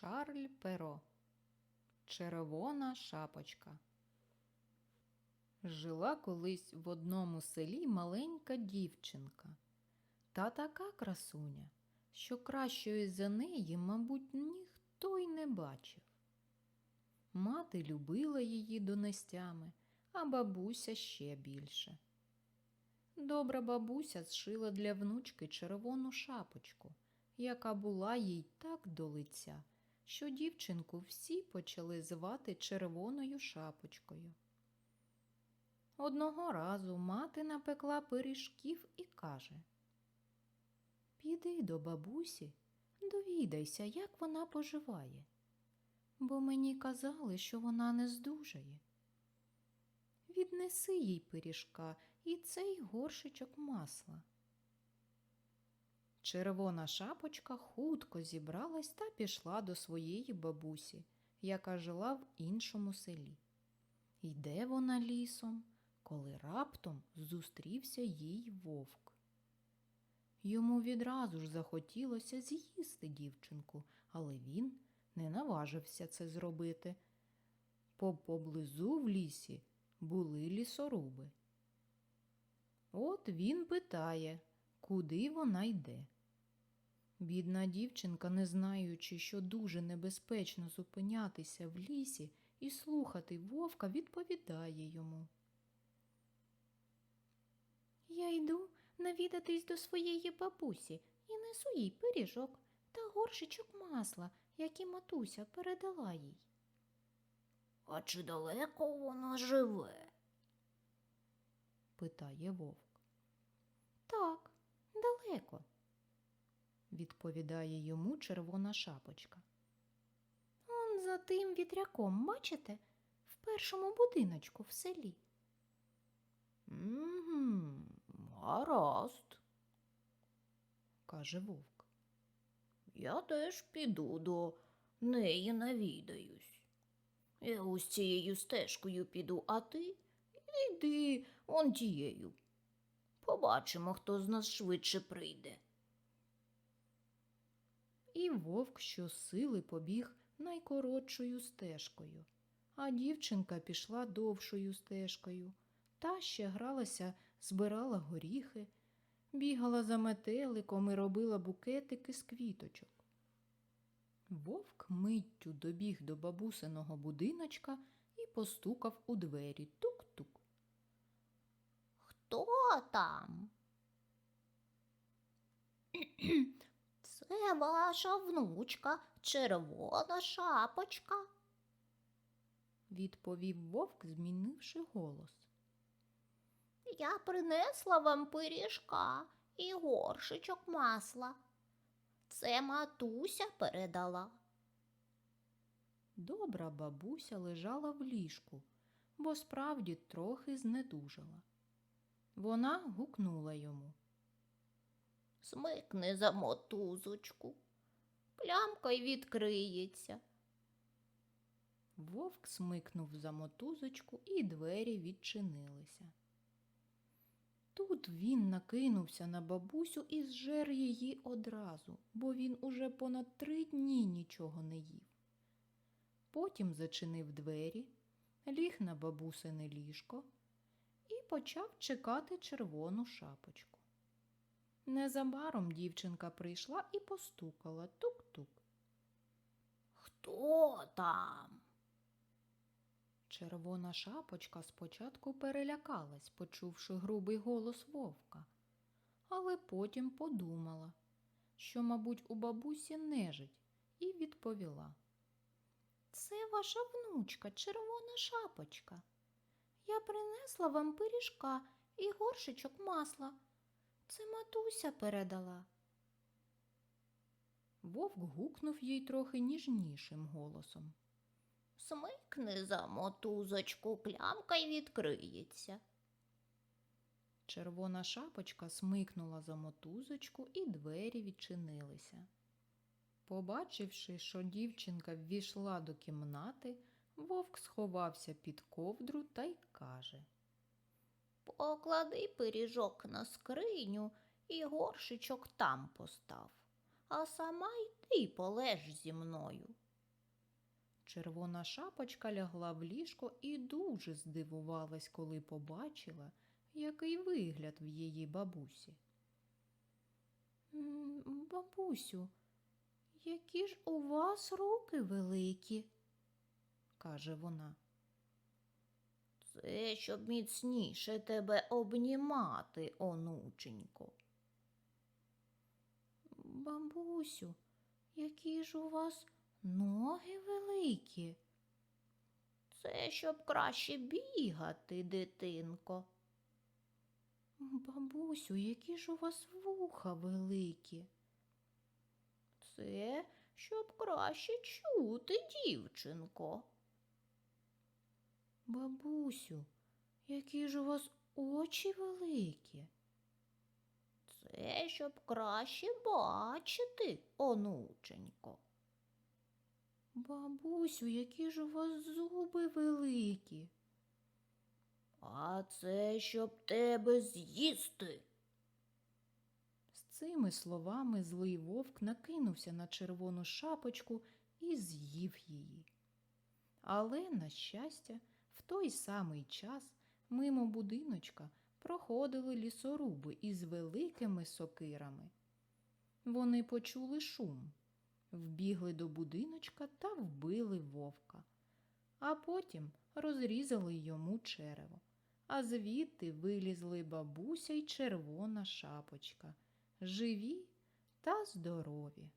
Шарль Перо. Червона шапочка. Жила колись в одному селі маленька дівчинка. Та така красуня, що кращої за неї, мабуть, ніхто й не бачив. Мати любила її донестями, а бабуся ще більше. Добра бабуся зшила для внучки червону шапочку, яка була їй так до лиця, що дівчинку всі почали звати червоною шапочкою. Одного разу мати напекла пиріжків і каже Піди до бабусі, довідайся, як вона поживає, бо мені казали, що вона не здужає. Віднеси їй пиріжка і цей горшичок масла. Червона шапочка хутко зібралась та пішла до своєї бабусі, яка жила в іншому селі. Йде вона лісом, коли раптом зустрівся їй вовк. Йому відразу ж захотілося з'їсти дівчинку, але він не наважився це зробити. По поблизу в лісі були лісоруби. От він питає, куди вона йде. Бідна дівчинка, не знаючи, що дуже небезпечно зупинятися в лісі і слухати вовка, відповідає йому. Я йду навідатись до своєї бабусі і несу їй пиріжок та горшичок масла, які матуся передала їй. А чи далеко вона живе? питає вовк. Так, далеко, відповідає йому червона шапочка. Он за тим вітряком, бачите, в першому будиночку в селі. Угу, гаразд, каже вовк. я теж піду до неї навідаюсь. Я ось цією стежкою піду, а ти йди он тією. Побачимо, хто з нас швидше прийде. І вовк щосили побіг найкоротшою стежкою, а дівчинка пішла довшою стежкою. Та ще гралася, збирала горіхи, бігала за метеликом і робила букетики з квіточок. Вовк миттю добіг до бабусиного будиночка і постукав у двері тук-тук. Хто там? Це ваша внучка, червона шапочка. Відповів вовк, змінивши голос. Я принесла вам пиріжка і горшичок масла. Це матуся передала. Добра бабуся лежала в ліжку, бо справді трохи знедужала. Вона гукнула йому. Смикни за мотузочку. Плямка й відкриється. Вовк смикнув за мотузочку, і двері відчинилися. Тут він накинувся на бабусю і зжер її одразу, бо він уже понад три дні нічого не їв. Потім зачинив двері, ліг на бабусине ліжко і почав чекати червону шапочку. Незабаром дівчинка прийшла і постукала тук-тук. Хто там? Червона шапочка спочатку перелякалась, почувши грубий голос вовка, але потім подумала, що, мабуть, у бабусі нежить, і відповіла. Це ваша внучка, червона шапочка. Я принесла вам пиріжка і горшичок масла. Це матуся передала. Вовк гукнув їй трохи ніжнішим голосом. Смикни за мотузочку, плямка й відкриється. Червона шапочка смикнула за мотузочку, і двері відчинилися. Побачивши, що дівчинка ввійшла до кімнати, вовк сховався під ковдру та й каже Поклади пиріжок на скриню і горшичок там постав, а сама йди полеж зі мною. Червона шапочка лягла в ліжко і дуже здивувалась, коли побачила, який вигляд в її бабусі. Бабусю, які ж у вас руки великі, каже вона. Це щоб міцніше тебе обнімати, онученько. Бабусю, які ж у вас ноги великі. Це щоб краще бігати, дитинко. Бабусю, які ж у вас вуха великі. Це щоб краще чути, дівчинко. Бабусю, які ж у вас очі великі. Це щоб краще бачити, онученько. Бабусю, які ж у вас зуби великі. А це щоб тебе з'їсти. З цими словами злий вовк накинувся на червону шапочку і з'їв її. Але, на щастя, в той самий час мимо будиночка проходили лісоруби із великими сокирами. Вони почули шум, вбігли до будиночка та вбили вовка, а потім розрізали йому черево, а звідти вилізли бабуся й червона шапочка, живі та здорові.